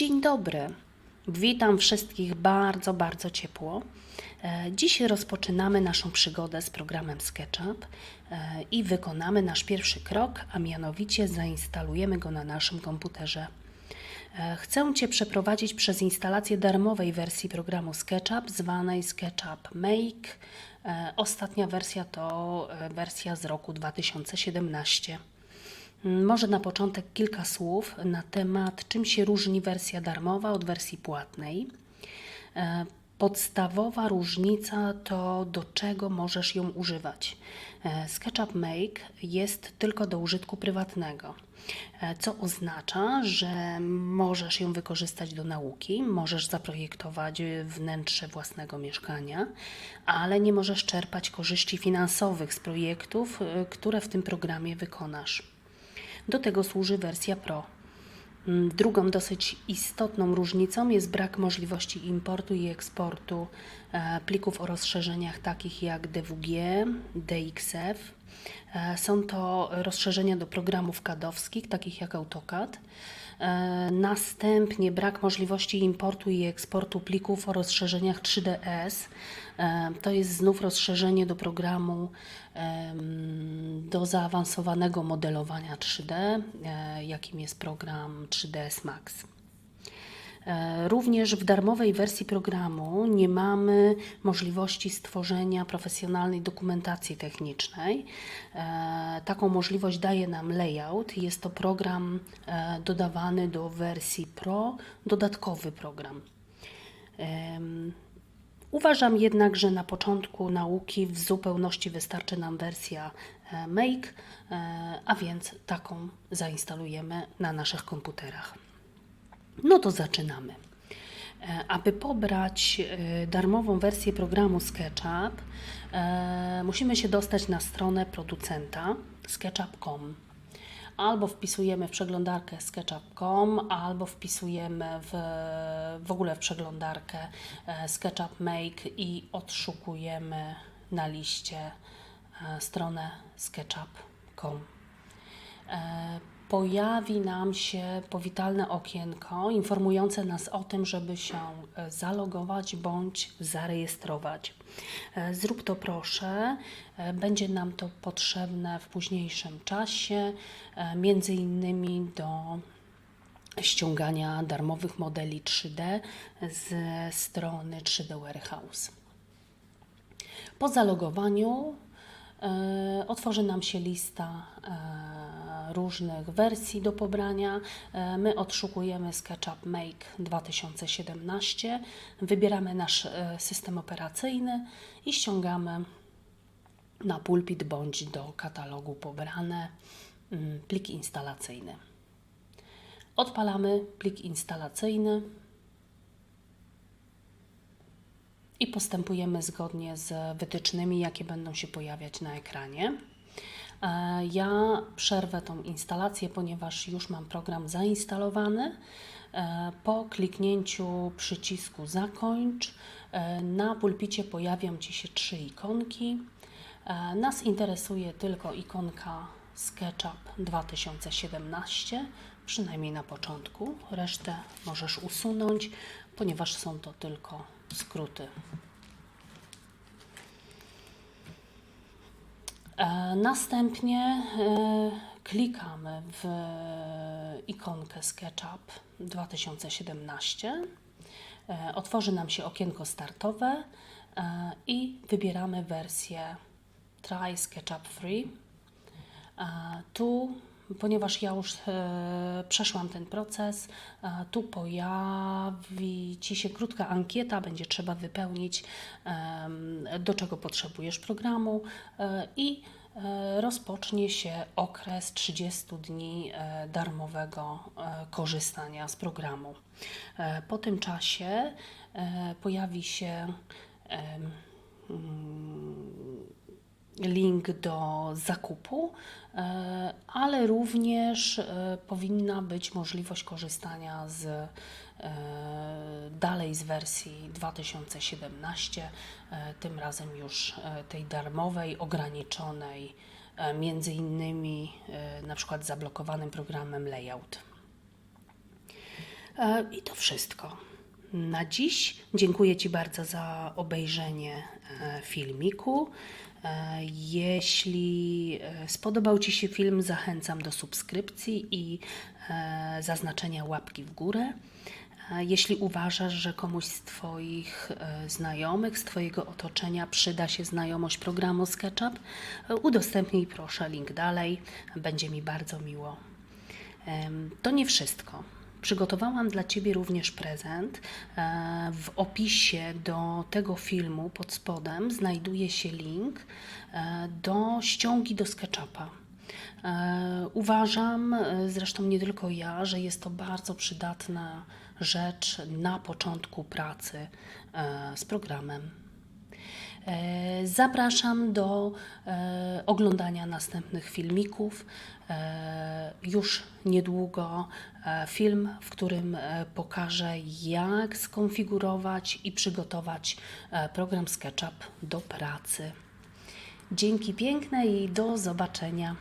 Dzień dobry. Witam wszystkich bardzo, bardzo ciepło. E, Dziś rozpoczynamy naszą przygodę z programem SketchUp e, i wykonamy nasz pierwszy krok, a mianowicie zainstalujemy go na naszym komputerze. E, Chcę Cię przeprowadzić przez instalację darmowej wersji programu SketchUp zwanej SketchUp Make. Ostatnia wersja to wersja z roku 2017. Mm, Może na początek kilka słów na temat, czym się różni wersja darmowa od wersji płatnej. E, Podstawowa różnica to do czego możesz ją używać. E, SketchUp Make jest tylko do użytku prywatnego, e, co oznacza, że możesz ją wykorzystać do nauki, możesz zaprojektować wnętrze własnego mieszkania, ale nie możesz czerpać korzyści finansowych z projektów, które w tym programie wykonasz. Do tego służy wersja Pro. Mm, Drugą dosyć istotną różnicą jest brak możliwości importu i eksportu e, plików o rozszerzeniach takich jak DWG, DXF. E, Są to rozszerzenia do programów kadowskich, takich jak AutoCAD. E, Następnie brak możliwości importu i eksportu plików o rozszerzeniach 3DS. E, To jest znów rozszerzenie do programu do zaawansowanego modelowania 3D, e, jakim jest program 3ds Max. E, Również w darmowej wersji programu nie mamy możliwości stworzenia profesjonalnej dokumentacji technicznej. E, Taką możliwość daje nam Layout. Jest to program e, dodawany do wersji Pro, dodatkowy program. Uważam jednak, że na początku nauki w zupełności wystarczy nam wersja Make, a więc taką zainstalujemy na naszych komputerach. No to zaczynamy. E, Aby pobrać e, darmową wersję programu SketchUp, e, musimy się dostać na stronę producenta sketchup.com. Albo wpisujemy w przeglądarkę sketchup.com, albo wpisujemy w, w ogóle w przeglądarkę SketchUp Make i odszukujemy na liście stronę sketchup.com pojawi nam się powitalne okienko informujące nas o tym, żeby się e, zalogować bądź zarejestrować. E, Zrób to proszę, e, będzie nam to potrzebne w późniejszym czasie, między innymi do ściągania darmowych modeli 3D ze strony 3D Warehouse. Po zalogowaniu otworzy nam się lista różnych wersji do pobrania. E, my odszukujemy SketchUp Make 2017, wybieramy nasz e, system operacyjny i ściągamy na pulpit bądź do katalogu pobrane mm, plik instalacyjny. Odpalamy plik instalacyjny i postępujemy zgodnie z wytycznymi, jakie będą się pojawiać na ekranie. E, Ja przerwę tą instalację, ponieważ już mam program zainstalowany. E, Po kliknięciu przycisku Zakończ e, na pulpicie pojawią Ci się trzy ikonki. Nas interesuje tylko ikonka SketchUp 2017, przynajmniej na początku. Resztę możesz usunąć, ponieważ są to tylko skróty. Następnie e, klikamy w ikonkę SketchUp 2017. E, Otworzy nam się okienko startowe e, i wybieramy wersję Try SketchUp Free. E, Tu, ponieważ ja już e, przeszłam ten proces, e, tu pojawi Ci się krótka ankieta, będzie trzeba wypełnić, do czego potrzebujesz programu e, i e, rozpocznie się okres 30 dni e, darmowego e, korzystania z programu. E, Po tym czasie e, pojawi się em, link do zakupu, e, ale również e, powinna być możliwość korzystania z e, dalej z wersji 2017, e, tym razem już tej darmowej, ograniczonej, między innymi na przykład zablokowanym programem Layout. I to wszystko. Na dziś dziękuję Ci bardzo za obejrzenie filmiku. Jeśli e, spodobał Ci się film, zachęcam do subskrypcji i e, zaznaczenia łapki w górę. Jeśli uważasz, że komuś z Twoich e, znajomych, z Twojego otoczenia przyda się znajomość programu SketchUp, udostępnij proszę link dalej. Będzie mi bardzo miło. To nie wszystko. Przygotowałam dla Ciebie również prezent. E, W opisie do tego filmu pod spodem znajduje się link e, do ściągi do SketchUpa. E, Uważam, zresztą nie tylko ja, że jest to bardzo przydatna rzecz na początku pracy z programem. E, Zapraszam do e, oglądania następnych filmików. E, Już niedługo film, w którym pokażę, jak skonfigurować i przygotować program SketchUp do pracy. Dzięki piękne i do zobaczenia.